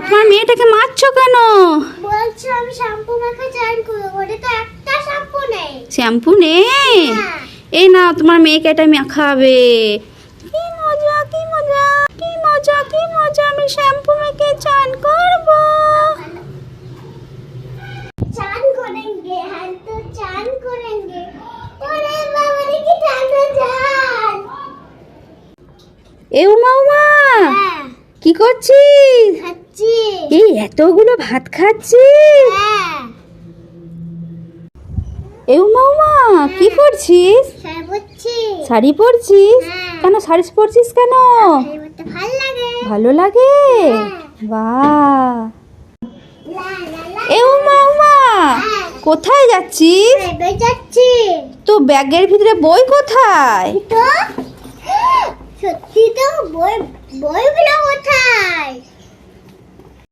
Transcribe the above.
আপনার মেয়েটাকে মারছো কেন? শ্যাম্পু নেই। এই না তোমার মেয়েকে এটা মেখাবে মজা মজা আমি চান চান এ কি করছিস? এতগুলো ভাত খাচ্ছিস হ্যাঁ। এ উমা উমা কি করছিস শাড়ি পরছিস? হ্যাঁ। কেন শাড়ি পরছিস কেন? ভালো লাগে। ভালো লাগে? হ্যাঁ। বাহ। লা লা লা। এ উমা উমা হ্যাঁ। কোথায় যাচ্ছিস? তো ব্যাগের ভিতরে বই কোথায়? সত্যি তো বই বইগুলো কোথায়?